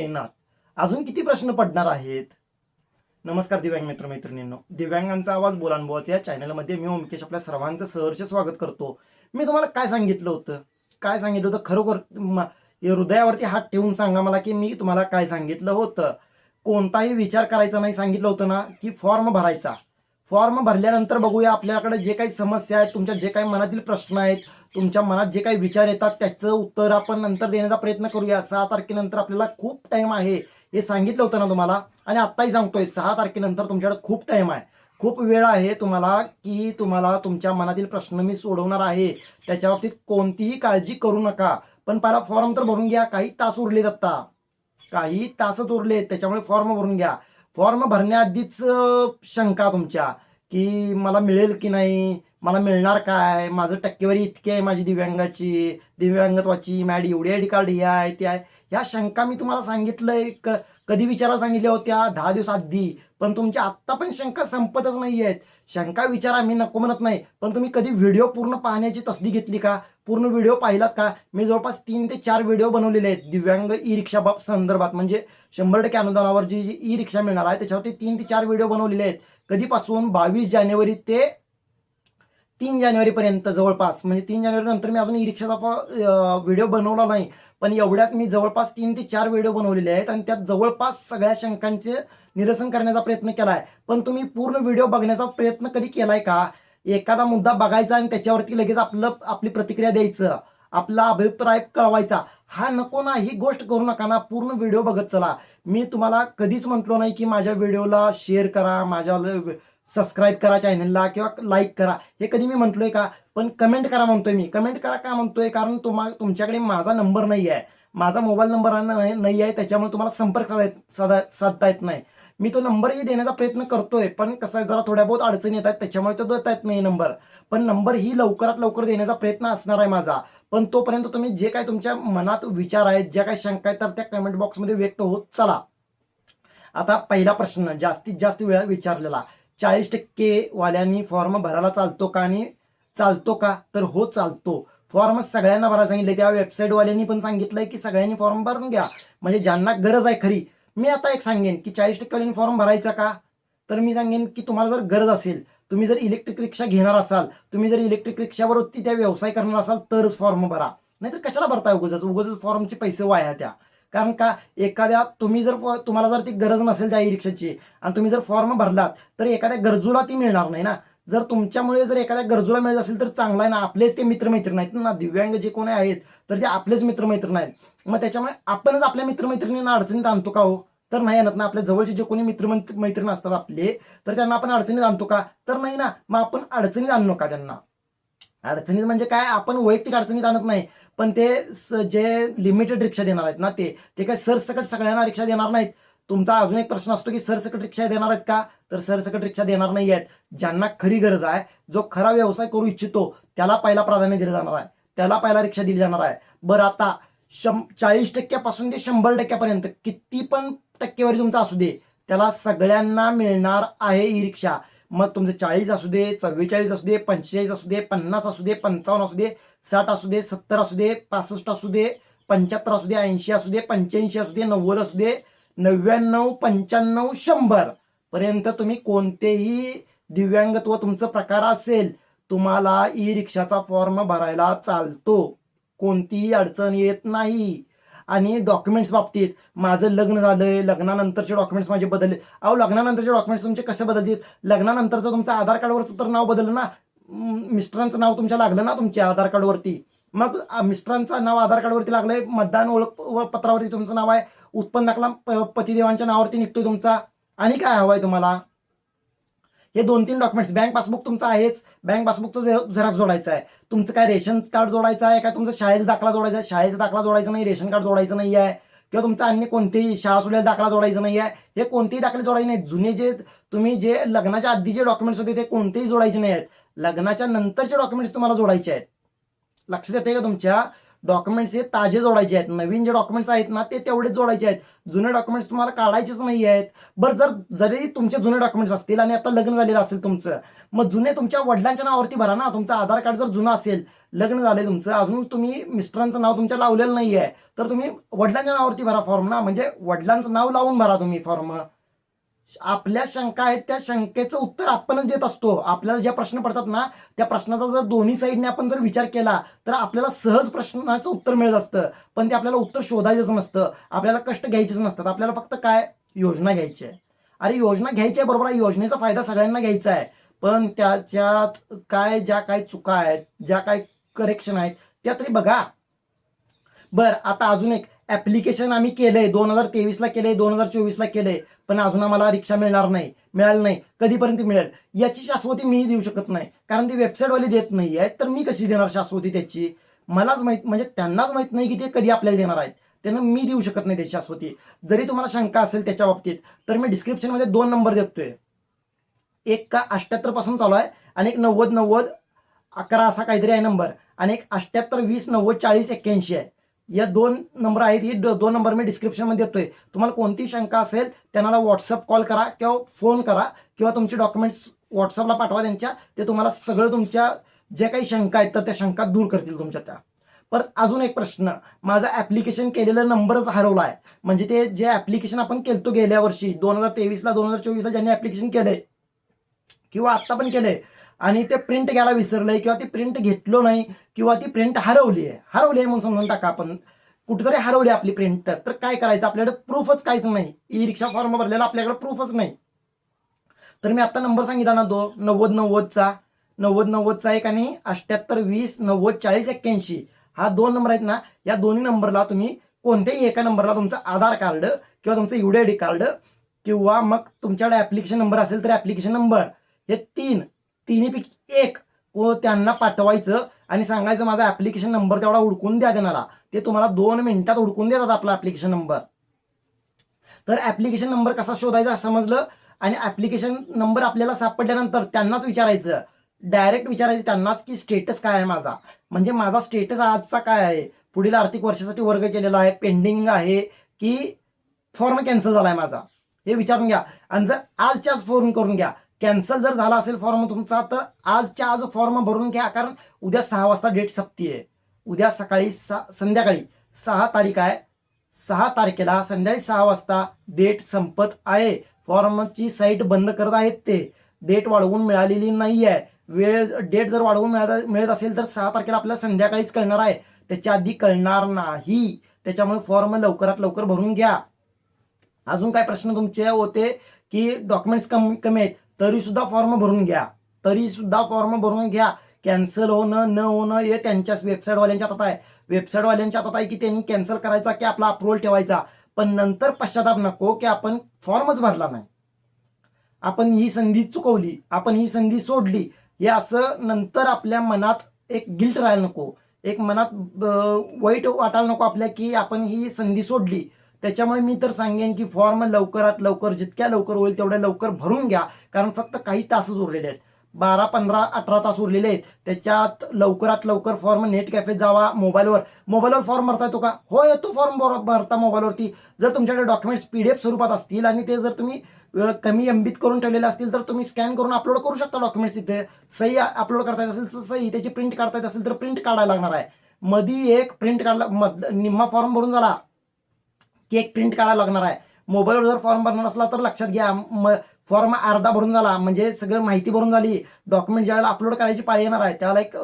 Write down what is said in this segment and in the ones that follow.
येणार. अजून किती प्रश्न पडणार आहेत? नमस्कार दिव्यांग मित्र मैत्रिणींनो. दिव्यांगांचा आवाज बोलानुभवाचा या चॅनलमध्ये मी ओमकेश आपल्या सर्वांचं सहर्ष स्वागत करतो. मी तुम्हाला काय सांगितलं होतं? काय सांगितलं होतं? खरोखर हृदयावरती हात ठेवून सांगा मला की मी तुम्हाला काय सांगितलं होतं? कोणताही विचार करायचा नाही सांगितलं होतं ना की फॉर्म भरायचा. फॉर्म भरल्यानंतर बघूया आपल्याकडे जे काही समस्या आहेत तुमच्या जे काही मनातील प्रश्न आहेत तुमच्या मनात जे काही विचार येतात त्याचं उत्तर आपण नंतर देण्याचा प्रयत्न करूया. सहा तारखेनंतर आपल्याला खूप टाइम आहे हे सांगितलं होतं ना तुम्हाला? आणि आत्ताही सांगतोय सहा तारखेनंतर तुमच्याकडे खूप टाइम आहे. खूप वेळ आहे तुम्हाला की तुम्हाला तुमच्या मनातील प्रश्न मी सोडवणार आहे. त्याच्या बाबतीत कोणतीही काळजी करू नका. पण पहिला फॉर्म तर भरून घ्या काही तास उरलेत आत्ता. काही तासच उरलेत त्याच्यामुळे फॉर्म भरून घ्या. फॉर्म भरण्याआधीच शंका तुमच्या. की मला मिळेल की नाही? मला मिळणार काय? माझं टक्केवारी इतकी आहे माझी दिव्यांगाची. दिव्यांगत्वाची मॅड एवढी आय डी कार्ड हे आहे ते आहे. ह्या शंका मी तुम्हाला सांगितलंय. क कधी विचारायला सांगितल्या होत्या? दहा दिवस आधी. पण तुमच्या आत्ता पण शंका संपतच नाही आहेत शंका विचारा मी नको म्हणत नाही. पण तुम्ही कधी व्हिडिओ पूर्ण पाहण्याची तसदी घेतली का? पूर्ण व्हिडिओ पाहिलात का? मी जवळपास तीन ते चार व्हिडिओ बनवलेले आहेत. दिव्यांग ई रिक्षा बाब संदर्भात. म्हणजे शंभर टक्के अनुदानावर जी जी ई रिक्षा मिळणार आहे त्याच्यावरती तीन ते चार व्हिडिओ बनवलेले आहेत. कधीपासून? बावीस जानेवारी ते तीन जानेवारीपर्यंत जवळपास म्हणजे तीन जानेवारी नंतर मी अजून ई रिक्षाचा व्हिडिओ बनवला नाही पण एवढ्यात मी जवळपास तीन ते चार व्हिडिओ बनवलेले आहेत आणि त्यात जवळपास सगळ्या शंकांचे निरसन करण्याचा प्रयत्न केला आहे पण तुम्ही पूर्ण व्हिडिओ बघण्याचा प्रयत्न कधी केलाय का? एखादा मुद्दा बघायचा आणि त्याच्यावरती लगेच आपलं आपली प्रतिक्रिया द्यायचं आपला अभिप्राय कळवायचा हा नको ना ही गोष्ट करू नका ना पूर्ण व्हिडिओ बघत चला. मी तुम्हाला कधीच म्हटलो नाही की माझ्या व्हिडिओला शेअर करा माझ्या सबस्क्राईब करा चॅनलला किंवा लाईक करा. हे कधी मी म्हटलोय का? पण कमेंट करा म्हणतोय मी. कमेंट करा का म्हणतोय? कारण तुम्हा तुमच्याकडे माझा नंबर नाही आहे माझा मोबाईल नंबर नाही नाही आहे त्याच्यामुळे तुम्हाला संपर्क साधा साधता येत नाही. मी तो नंबरही देण्याचा प्रयत्न करतोय पण कसं आहे जरा थोड्या बहुत अडचणी येतात त्याच्यामुळे तो देता येत नाही नंबर पण नंबर ही लवकरात लवकर देण्याचा प्रयत्न असणार आहे माझा. पण तोपर्यंत तुम्ही जे काही तुमच्या मनात विचार आहेत ज्या काही शंका आहेत तर त्या कमेंट बॉक्समध्ये व्यक्त होत चला. आता पहिला प्रश्न जास्तीत जास्त वेळा विचारलेला. चाळीस टक्के वाल्यांनी फॉर्म भरायला चालतो का आणि चालतो का? तर हो चालतो. फॉर्म सगळ्यांना भरायला सांगितलं त्या वेबसाईटवाल्यांनी पण सांगितलंय की सगळ्यांनी फॉर्म भरून घ्या. म्हणजे ज्यांना गरज आहे खरी. मी आता एक सांगेन की चाळीस टक्के फॉर्म भरायचा का? तर मी सांगेन की तुम्हाला जर गरज असेल तुम्ही जर इलेक्ट्रिक रिक्षा घेणार असाल तुम्ही जर इलेक्ट्रिक रिक्षावरती त्या व्यवसाय करणार असाल तरच फॉर्म भरा. नाहीतर कशाला भरताय उगच उगच फॉर्मचे पैसे वाया त्या. कारण का एखाद्या तुम्ही जर तुम्हाला जर ती गरज नसेल त्या ई रिक्षाची आणि तुम्ही जर फॉर्म भरलात तर एखाद्या गरजूला ती मिळणार नाही ना. जर तुमच्यामुळे जर एखाद्या गरजूला मिळत असेल तर चांगला आहे ना. आपलेच ते मित्रमैत्रीण आहेत ना. दिव्यांग जे कोणी आहेत तर ते आपलेच मित्रमैत्रीण आहेत. मग त्याच्यामुळे आपणच आपल्या मित्रमैत्रिणींना अडचणीत आणतो का हो? तर नाही आणत ना. आपल्या जवळचे जे कोणी मित्र मैत्रीण असतात आपले तर त्यांना आपण अडचणीत आणतो का? तर नाही ना. मग आपण अडचणीत आणू का त्यांना. अडचणीत म्हणजे काय आपण वैयक्तिक अडचणीत आणत नाही. पण ते स- जे लिमिटेड रिक्षा देणार आहेत ना ते ते काय सरसकट सगळ्यांना रिक्षा देणार नाहीत. तुमचा अजून एक प्रश्न असतो की सरसकट रिक्षा देणार आहेत का? तर सरसकट रिक्षा देणार नाही आहेत. ज्यांना खरी गरज आहे जो खरा व्यवसाय करू इच्छितो त्याला पहिला प्राधान्य दिलं जाणार आहे. त्याला पहिला रिक्षा दिली जाणार आहे. बरं आता शं चाळीस टक्क्यापासून ते शंभर टक्क्यापर्यंत किती पण टक्केवारी तुमचा असू दे त्याला सगळ्यांना मिळणार आहे ई रिक्षा मग तुमचं चाळीस असू दे चव्वेचाळीस असू दे पंचेचाळीस असू दे पन्नास असू दे पंचावन्न असू दे साठ असू दे सत्तर असू दे पासष्ट असू दे पंच्याहत्तर असू दे ऐंशी असू दे पंच्याऐंशी असू दे नव्वद असू दे नव्याण्णव पंच्याण्णव शंभर पर्यंत तुम्ही कोणतेही दिव्यांगत्व तुमचं प्रकार असेल तुम्हाला ई रिक्षाचा फॉर्म भरायला चालतो कोणतीही अडचण येत नाही आणि डॉक्युमेंट्स बाबतीत. माझं लग्न झालंय लग्नानंतरचे डॉक्युमेंट्स माझे बदलले. अहो लग्नानंतरचे डॉक्युमेंट्स तुमचे कसे बदलतील? लग्नानंतरचं तुमचं आधार कार्डवरचं तर नाव बदललं ना? मिस्टरांचं नाव तुमच्या लागलं ना तुमच्या आधार कार्डवरती मग मिस्टरांचं नाव आधार कार्डवरती लागलंय मतदान ओळख व पत्रावरती तुमचं नाव आहे. उत्पन्न दाखला प- पतिदेवांच्या नावावरती निघतोय तुमचा. आणि काय हवं आहे तुम्हाला? हे दोन तीन डॉक्युमेंट्स बँक पासबुक तुमचं आहेच. बँक पासबुकचं झेरॉक्स जोडायचं आहे. तुमचं काय रेशन कार्ड जोडायचं आहे? काय तुमचं शाळेचा दाखला जोडायचा आहे? शाळेचा दाखला जोडायचा नाही रेशन कार्ड जोडायचं नाही आहे. किंवा तुमचं अन्य कोणतेही शाळा सोडलेला दाखला जोडायचा नाही आहे. हे कोणतेही दाखले जोडायचे नाहीत. जुने जे तुम्ही जे लग्नाच्या आधी जे डॉक्युमेंट्स होते ते कोणतेही जोडायचे नाही आहेत लग्नाच्या नंतरचे डॉक्युमेंट्स तुम्हाला जोडायचे आहेत. लक्षात येते का तुमच्या? डॉक्युमेंट्स हे ताजे जोडायचे आहेत. नवीन जे डॉक्युमेंट्स आहेत ना ते तेवढेच जोडायचे आहेत. जुने डॉक्युमेंट्स तुम्हाला काढायचेच नाही आहेत. बरं जर जरी तुमचे जुने डॉक्युमेंट्स असतील आणि आता लग्न झालेलं असेल तुमचं मग जुने तुमच्या वडिलांच्या नावावरती भरा ना. तुमचं आधार कार्ड जर जुनं असेल लग्न झालंय तुमचं अजून तुम्ही मिस्टरांचं नाव तुमच्या लावलेलं नाही आहे तर तुम्ही वडिलांच्या नावावरती भरा फॉर्म ना. म्हणजे वडिलांचं नाव लावून भरा तुम्ही फॉर्म आपल्या शंका आहेत त्या शंकेचं उत्तर आपणच देत असतो. आपल्याला ज्या प्रश्न पडतात ना त्या प्रश्नाचा जर दोन्ही साईडने आपण जर विचार केला तर आपल्याला सहज प्रश्नाचं उत्तर मिळत असतं. पण ते आपल्याला उत्तर शोधायचंच नसतं. आपल्याला कष्ट घ्यायचेच नसतात. आपल्याला फक्त काय? योजना घ्यायची आहे. अरे योजना घ्यायची आहे बरोबर योजनेचा फायदा सगळ्यांना घ्यायचा आहे. पण त्याच्यात काय ज्या काय चुका आहेत ज्या काय करेक्शन आहेत त्या तरी बघा. बर आता अजून एक ऍप्लिकेशन आम्ही केलंय. दोन हजार तेवीसला केलंय दोन हजार चोवीसला केलंय. पण अजून आम्हाला रिक्षा मिळणार नाही मिळाली नाही कधीपर्यंत मिळेल? याची शाश्वती मी देऊ शकत नाही कारण ती वेबसाईटवाली देत नाही आहे तर मी कशी देणार शाश्वती त्याची? मलाच माहीत म्हणजे त्यांनाच माहीत नाही की ते कधी आपल्याला देणार आहेत. त्यांना मी देऊ शकत नाही त्याची शाश्वती. जरी तुम्हाला शंका असेल त्याच्या बाबतीत तर मी डिस्क्रिप्शनमध्ये दोन नंबर देतोय. एक का अठ्याहत्तरपासून चालू आहे आणि एक नव्वद नव्वद अकरा असा काहीतरी आहे नंबर आणि एक अठ्ठ्याहत्तर वीस नव्वद चाळीस एक्क्याऐंशी आहे. या दोन नंबर आहेत ही दोन नंबर मी डिस्क्रिप्शनमध्ये देतोय तुम्हाला कोणती शंका असेल त्यांना व्हॉट्सअप कॉल करा किंवा फोन करा किंवा तुमचे डॉक्युमेंट्स व्हॉट्सअपला पाठवा त्यांच्या. ते तुम्हाला सगळं तुमच्या जे काही शंका आहेत तर त्या शंका दूर करतील तुमच्या त्या. परत अजून एक प्रश्न. माझा ऍप्लिकेशन केलेला नंबरच हरवला आहे म्हणजे ते जे ऍप्लिकेशन आपण केलतो गेल्या वर्षी दोन हजार तेवीसला दोन हजार चोवीसला ज्यांनी ऍप्लिकेशन केलंय किंवा आत्ता पण केलंय आणि ते प्रिंट घ्यायला विसरलंय किंवा ती प्रिंट घेतलो नाही किंवा ती प्रिंट हरवली आहे हरवली आहे म्हणून समजून टाका आपण. कुठेतरी हरवली आपली प्रिंट तर काय करायचं? आपल्याकडे प्रूफच काहीच नाही. ई रिक्षा फॉर्म भरलेला आपल्याकडे प्रूफच नाही. तर मी आता नंबर सांगितला ना तो. नव्वद नव्वदचा. नव्वद नव्वदचा एक आणि अठ्ठ्याहत्तर वीस नव्वद चाळीस एक्क्याऐंशी. हा दोन नंबर आहेत ना या दोन्ही नंबरला तुम्ही कोणत्याही एका नंबरला तुमचं आधार कार्ड किंवा तुमचं युडी आय डी कार्ड किंवा मग तुमच्याकडे ऍप्लिकेशन नंबर असेल तर ऍप्लिकेशन नंबर हे तीन. तिन्हीपैकी एक को त्यांना पाठवायचं आणि सांगायचं माझा ऍप्लिकेशन नंबर तेवढा हुडकून द्या देणारा. ते तुम्हाला दोन मिनिटात हुडकून देतात आपला ऍप्लिकेशन नंबर तर ऍप्लिकेशन नंबर कसा शोधायचा समजलं आणि ऍप्लिकेशन नंबर आपल्याला सापडल्यानंतर त्यांनाच विचारायचं. डायरेक्ट विचारायचं त्यांनाच की स्टेटस काय आहे माझा? म्हणजे माझा स्टेटस आजचा काय आहे? पुढील आर्थिक वर्षासाठी वर्ग केलेला आहे पेंडिंग आहे की फॉर्म कॅन्सल झाला आहे माझा? हे विचारून घ्या. आणि जर आजच्या आज फोन करून घ्या कॅन्सल जर झाला असेल फॉर्म तुमचा तर आजच्या आज फॉर्म भरून घ्या. कारण उद्या सहा वाजता डेट संपती आहे उद्या सकाळी सा संध्याकाळी सहा तारीख आहे. सहा तारखेला संध्याकाळी सहा वाजता डेट संपत आहे. फॉर्मची साईट बंद करत आहेत ते. डेट वाढवून मिळालेली नाही आहे वेळ डेट जर वाढवून मिळत मिळत असेल तर सहा तारखेला आपल्याला संध्याकाळीच कळणार आहे. त्याच्या आधी कळणार नाही. त्याच्यामुळे फॉर्म लवकरात लवकर भरून घ्या. अजून काय प्रश्न तुमचे होते की डॉक्युमेंट्स कमी कमी आहेत? तरी सुद्धा फॉर्म भरून घ्या. तरी सुद्धा फॉर्म भरून घ्या. कॅन्सल होणं न होणं हे त्यांच्याच वेबसाईटवाल्यांच्या हातात आहे. वेबसाईटवाल्यांच्या हातात आहे की त्यांनी कॅन्सल करायचा की आपला अप्रुव्हल ठेवायचा. पण नंतर पश्चाताप नको की आपण फॉर्मच भरला नाही. आपण ही संधी चुकवली आपण ही संधी सोडली हे असं नंतर आपल्या मनात एक गिल्ट राहायला नको. एक मनात वाईट वाटायला नको आपल्या की आपण ही संधी सोडली. त्याच्यामुळे मी तर सांगेन की फॉर्म लवकरात लवकर जितक्या लवकर होईल तेवढ्या लवकर भरून घ्या. कारण फक्त काही तासच उरलेले आहेत. बारा पंधरा अठरा तास उरलेले आहेत. त्याच्यात लवकरात लवकर फॉर्म नेट कॅफेत जावा मोबाईलवर मोबाईलवर फॉर्म भरता येतो का? हो येतो फॉर्म भरता मोबाईलवरती जर तुमच्याकडे डॉक्युमेंट्स पी डी एफ स्वरूपात असतील आणि ते जर तुम्ही कमी एमबीत करून ठेवलेले असतील तर तुम्ही स्कॅन करून अपलोड करू शकता डॉक्युमेंट्स तिथे. सही अपलोड करता येत असेल तर सही. त्याची प्रिंट काढता येत असेल तर प्रिंट काढायला लागणार आहे. मधी एक प्रिंट काढला मध निम्मा फॉर्म भरून झाला. की एक प्रिंट काढायला लागणार आहे. मोबाईलवर जर फॉर्म भरणार असला तर लक्षात घ्या म फॉर्म अर्धा भरून झाला म्हणजे सगळं माहिती भरून झाली डॉक्युमेंट ज्यावेळेला अपलोड करायची पाळी येणार आहे त्याला एक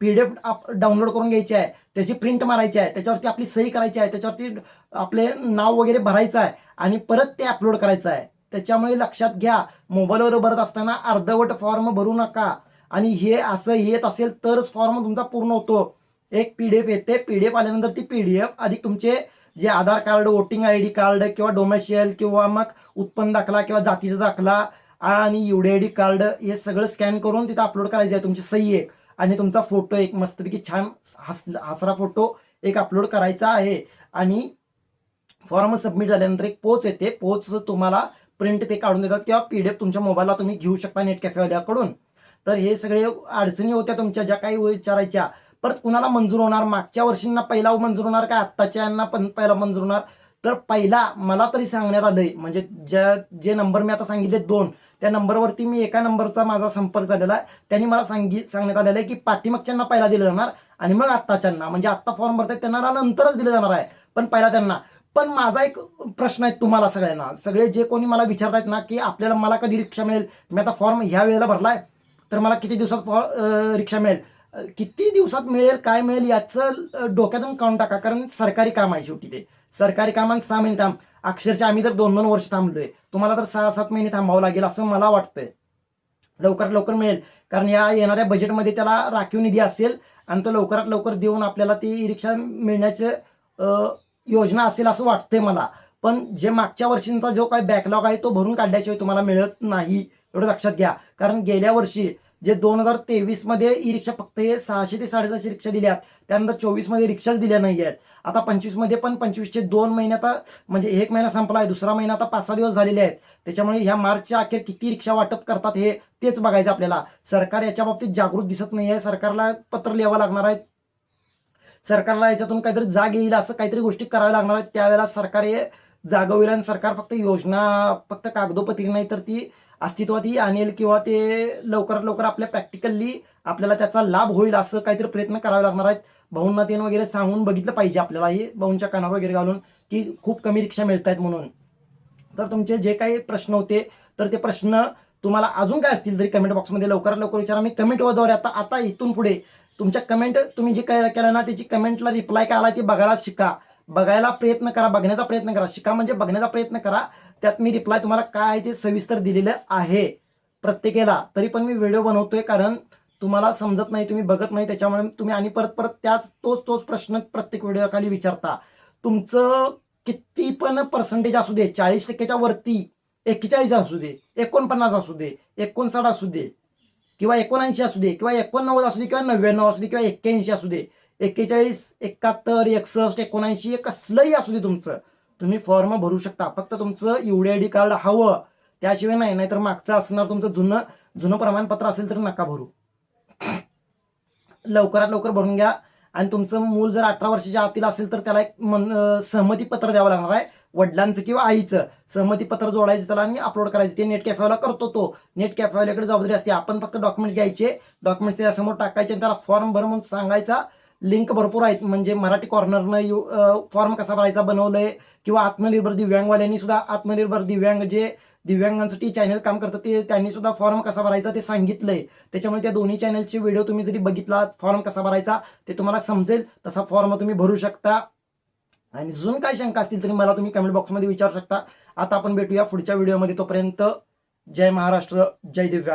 पी डी एफ डाउनलोड करून घ्यायची आहे त्याची प्रिंट मारायची आहे त्याच्यावरती आपली सही करायची आहे त्याच्यावरती आपले नाव वगैरे भरायचं आहे आणि परत ते अपलोड करायचं आहे. त्याच्यामुळे लक्षात घ्या मोबाईलवर भरत असताना अर्धवट फॉर्म भरू नका. आणि हे असं येत असेल तरच फॉर्म तुमचा पूर्ण होतो. एक पी डी एफ येते पी डी एफ आल्यानंतर ती पी डी एफ अधिक तुमचे जे Aadhaar card voting I D card किंवा डोमेशियल किंवा मग उत्पन्न दाखला किंवा जातीचा दाखला आणि युडी आय डी कार्ड हे सगळं स्कॅन करून तिथं अपलोड करायचे आहे. तुमची सही एक आणि तुमचा फोटो एक. मस्तपैकी छान हस हसरा फोटो एक अपलोड करायचा आहे. आणि फॉर्म सबमिट झाल्यानंतर एक पोच येते. पोच तुम्हाला प्रिंट ते काढून देतात किंवा पी डी एफ तुमच्या मोबाईलला तुम्ही घेऊ शकता नेट कॅफेवाल्याकडून तर हे सगळे अडचणी होत्या तुमच्या. ज्या काही विचारायच्या परत कुणाला मंजूर होणार? मागच्या वर्षींना पहिला मंजूर होणार का? आत्ताच्या यांना पण पहिला मंजूर होणार. तर पहिला मला तरी सांगण्यात आलंय म्हणजे ज्या जे नंबर मी आता सांगितले दोन त्या नंबरवरती मी एका नंबरचा माझा संपर्क झालेला आहे. त्यांनी मला सांगी सांगण्यात आलेलं आहे की पाठीमागच्यांना पहिला दिलं जाणार आणि मग आत्ताच्यांना म्हणजे आत्ता फॉर्म भरतात त्यांना नंतरच दिलं जाणार आहे पण पहिला त्यांना. पण माझा एक प्रश्न आहे तुम्हाला सगळ्यांना. सगळे जे कोणी मला विचारतायत ना की आपल्याला मला कधी रिक्षा मिळेल? मी आता फॉर्म ह्या वेळेला भरलाय तर मला किती दिवसात फॉ रिक्षा मिळेल? किती दिवसात मिळेल काय मिळेल याचं डोक्यातून काढून टाका. कारण सरकारी काम आहे शेवटी ते. सरकारी कामात सहा महिने थांब. अक्षरशः आम्ही तर दोन दोन वर्ष थांबलोय. तुम्हाला तर सहा सात महिने थांबावं लागेल असं मला वाटतंय. लवकरात लवकर मिळेल. कारण या येणाऱ्या बजेटमध्ये त्याला राखीव निधी असेल आणि तो लवकरात लवकर देऊन आपल्याला ती रिक्षा मिळण्याचे योजना असेल असं वाटतंय मला. पण जे मागच्या वर्षींचा जो काही बॅकलॉग आहे तो भरून काढल्याशिवाय तुम्हाला मिळत नाही. एवढं लक्षात घ्या. कारण गेल्या वर्षी जे दोन हजार तेवीसमध्ये ई रिक्षा फक्त हे सहाशे ते साडेसहाशे रिक्षा दिल्यात त्यानंतर चोवीसमध्ये रिक्षाच दिल्या नाही आहेत. आता पंचवीसमध्ये पण पंचवीसचे दोन महिने आता म्हणजे एक महिना संपला आहे दुसरा महिना आता पाच सहा दिवस झालेले आहेत. त्याच्यामुळे ह्या मार्चच्या अखेर किती रिक्षा वाटप करतात हे तेच बघायचं आपल्याला. सरकार याच्या बाबतीत जागृत दिसत नाही आहे सरकारला पत्र लिहावं लागणार आहे. सरकारला याच्यातून काहीतरी जाग येईल असं काहीतरी गोष्टी कराव्या लागणार आहेत. त्यावेळेला सरकार हे जागा होईल आणि सरकार फक्त योजना फक्त कागदोपत्री नाही तर ती अस्तित्वातही आणेल किंवा ते लवकरात लवकर आपल्या प्रॅक्टिकली आपल्याला त्याचा लाभ होईल असं काहीतरी प्रयत्न करावे लागणार आहेत. भाऊंना तेन वगैरे सांगून बघितलं पाहिजे आपल्याला हे भाऊंच्या कानावर वगैरे घालून की खूप कमी रिक्षा मिळत आहेत म्हणून. तर तुमचे जे काही प्रश्न होते तर ते प्रश्न तुम्हाला अजून काय असतील तरी कमेंट बॉक्समध्ये लवकरात लवकर विचारा. मी कमेंटद्वारे आता आता इथून पुढे तुमच्या कमेंट तुम्ही जे काय केलं ना त्याची कमेंटला रिप्लाय काय आला ते बघायला शिका. बघायला प्रयत्न करा बघण्याचा प्रयत्न करा. शिका म्हणजे बघण्याचा प्रयत्न करा. त्यात मी रिप्लाय तुम्हाला काय आहे ते सविस्तर दिलेलं आहे. प्रत्येकाला. तरी पण मी व्हिडिओ बनवतोय कारण तुम्हाला समजत नाही तुम्ही बघत नाही त्याच्यामुळे तुम्ही आणि परत परत त्याच तोच तोच प्रश्न प्रत्येक व्हिडिओ खाली विचारता. तुमचं किती पण पर्सेंटेज असू दे चाळीस टक्क्याच्या वरती एक्केचाळीस असू दे एकोणपन्नास असू दे एकोणसाठ असू दे किंवा एकोणऐंशी असू दे किंवा एकोणनव्वद असू दे किंवा नव्याण्णव असू दे किंवा एक्क्याऐंशी असू दे एक्केचाळीस एकाहत्तर एकसष्ट एकोणऐंशी कसलंही असू दे तुमचं. तुम्ही फॉर्म भरू शकता. फक्त तुमचं युडी आय डी कार्ड हवं. त्याशिवाय नाही नाहीतर मागचं असणार तुमचं जुनं जुनं प्रमाणपत्र असेल तर नका भरू. लवकरात लवकर भरून घ्या. आणि तुमचं मूल जर अठरा वर्षाच्या आतील असेल तर त्याला एक मन सहमती पत्र द्यावं लागणार आहे. वडिलांचं किंवा आईचं. सहमती पत्र जोडायचं त्याला आणि अपलोड करायचं. ते नेट कॅफेवाला करतो तो. नेट कॅफेवाल्याकडे जबाबदारी असते. आपण फक्त डॉक्युमेंट्स घ्यायचे. डॉक्युमेंट्स त्याच्यासमोर टाकायचे आणि त्याला फॉर्म भर म्हणून सांगायचा. लिंक भरपूर आहेत. म्हणजे मराठी कॉर्नरनं फॉर्म कसा भरायचा बनवलंय किंवा आत्मनिर्भर दिव्यांगवाल्यांनी सुद्धा आत्मनिर्भर दिव्यांग जे दिव्यांगांसाठी चॅनल काम करतात ते त्यांनी सुद्धा फॉर्म कसा भरायचा ते सांगितलंय. त्याच्यामुळे त्या दोन्ही चॅनलचे व्हिडिओ तुम्ही जरी बघितला फॉर्म कसा भरायचा ते तुम्हाला समजेल. तसा फॉर्म तुम्ही भरू शकता. आणि अजून काय शंका असतील तरी मला तुम्ही कमेंट बॉक्समध्ये विचारू शकता. आता आपण भेटूया पुढच्या व्हिडिओमध्ये तोपर्यंत जय महाराष्ट्र जय दिव्यांग.